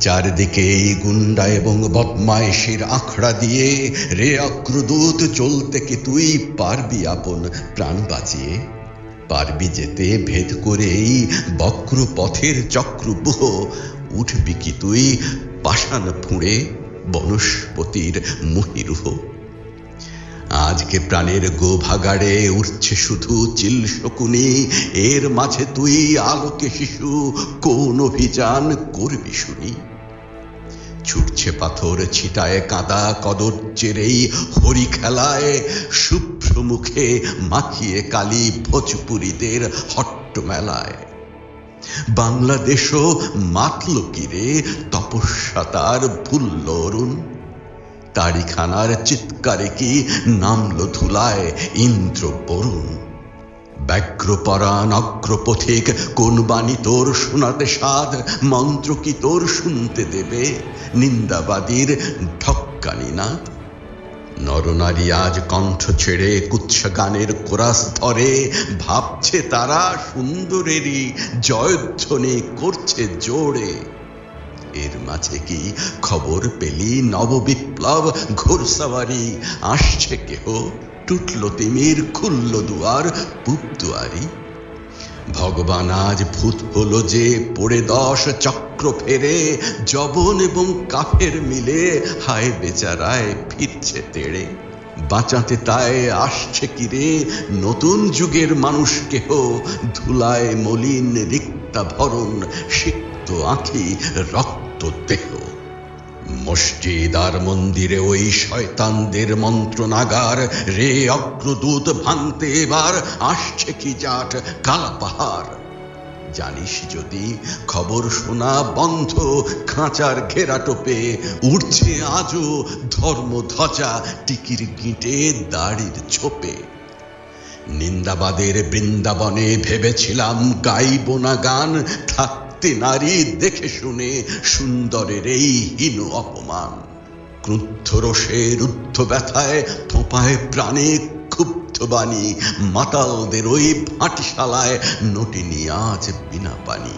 চারদিকে এই গুন্ডা এবং বদমায়েশির আখড়া দিয়ে রে অক্রদূত চলতে কি তুই পারবি আপন প্রাণ বাঁচিয়ে? পারবি যেতে ভেদ করে এই বক্র পথের চক্রবুহ উঠবি কি তুই পাষাণ ফুঁড়ে বনস্পতির মহিরুহ? আজকে প্রাণের গোভাগাড়ে উঠছে শুধু চিল শকুনি। এর মাঝে তুই আলোকে শিশু, কোন অভিযান করবি শুনি? ছুটছে পাথর ছিটায় কাদা কদর চেরেই হরি খেলায় শুভ্র মুখে মাখিয়ে কালি ভোজপুরীদের হট্ট মেলায় বাংলাদেশও মাতল কিরে তপস্যা তার ভুলল অরুণ। তারিখানার চিৎকারে কি নামলো ধুলায় ইন্দ্র বরুণ? ব্যগ্রপরাণ অগ্রপথিক কোন বাণী তোর শোনাতে সাধ? মন্ত্র কি তোর শুনতে দেবে? নিন্দাবাদীর ঢক্কানি নাদ নরনারী আজ কণ্ঠ ছেড়ে কুৎসা গানের কোরাস ধরে, ভাবছে তারা সুন্দরেরই, জয়ধ্বনি করছে জোরে। এর মাঝে কি খবর পেলি? নববিপ্লব, ঘোরসাওয়ারি, আসছে কেহ? টুটল তিমির, খুলল দুয়ার, পূব দুয়ারি। ভগবান আজ ভূত হলো যে পড়ে দশ চক্র ফেরে জবন এবং কাফের মিলে, হায় বেচারায় ফিরছে তেড়ে। বাঁচাতে তাই আসছে কিরে নতুন যুগের মানুষ কেহ? ধুলায় মলিন রিক্তা ভরণ সিক্ত আঁখি রক্ত দেহ মসজিদ আর মন্দিরে ওই শয়তানদের মন্ত্রনাগার রে অগ্রদূত ভাঙতে এবার আসছে কি জাট কালা পাহাড় জানিস যদি খবর শোনা বন্ধ, খাঁচার ঘেরা টোপে উঠছে আজও ধর্ম ধ্বজা টিকির গিঁটে দাড়ির ছোপে। নিন্দাবাদের বৃন্দাবনে ভেবেছিলাম গাইব না গান থাকতে নারী দেখে শুনে সুন্দরের এই হীন অপমান। ক্রুদ্ধ রোষে রুদ্ধ ব্যথায় থোপায় প্রাণে ক্ষুব্ধ বাণী, মাতালদের ওই ভাটিশালায় নটিনি আজ বিনা পানি।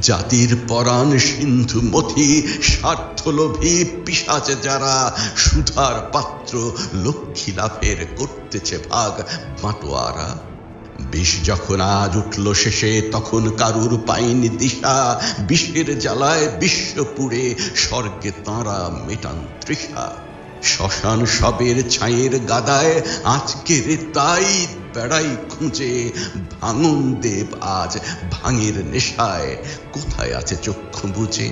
জাতির পরাণ সিন্ধু মথি স্বার্থলোভী পিসাচ যারা, সুধার পাত্র লক্ষ্মী লাভের করতেছে ভাগ বাটোয়ারা। বিষ যখন আজ উঠল শেষে, তখন কারুর পাইনি দিশা। বিষের জ্বালায় বিশ্বপুরে স্বর্গে তাঁরা মেটান তৃষা। শ্মশান সবের ছায়ের গাদায় আজকে রে তাই বেড়াই খুঁজে। ভাঙন দেব আজ ভাঙের নেশায়, কোথায় আছে চক্ষু বুঝে?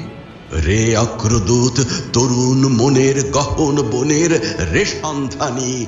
রে অগ্রদূত, তরুণ মনের গহন বনের রে সন্ধানী